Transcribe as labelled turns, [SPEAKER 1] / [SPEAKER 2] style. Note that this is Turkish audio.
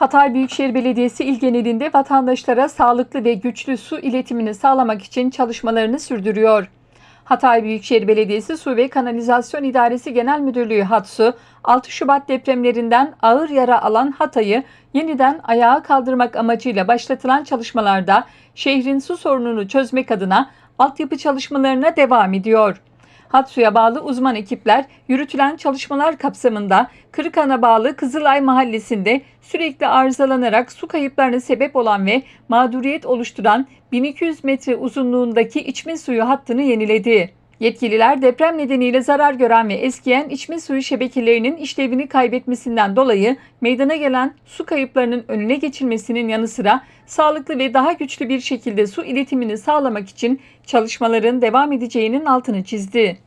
[SPEAKER 1] Hatay Büyükşehir Belediyesi il genelinde vatandaşlara sağlıklı ve güçlü su iletimini sağlamak için çalışmalarını sürdürüyor. Hatay Büyükşehir Belediyesi Su ve Kanalizasyon İdaresi Genel Müdürlüğü HATSU, 6 Şubat depremlerinden ağır yara alan Hatay'ı yeniden ayağa kaldırmak amacıyla başlatılan çalışmalarda şehrin su sorununu çözmek adına altyapı çalışmalarına devam ediyor. Hatsu'ya bağlı uzman ekipler yürütülen çalışmalar kapsamında Kırıkhan'a bağlı Kızılay Mahallesi'nde sürekli arızalanarak su kayıplarına sebep olan ve mağduriyet oluşturan 1200 metre uzunluğundaki içme suyu hattını yeniledi. Yetkililer deprem nedeniyle zarar gören ve eskiyen içme suyu şebekelerinin işlevini kaybetmesinden dolayı meydana gelen su kayıplarının önüne geçilmesinin yanı sıra sağlıklı ve daha güçlü bir şekilde su iletimini sağlamak için çalışmaların devam edeceğinin altını çizdi.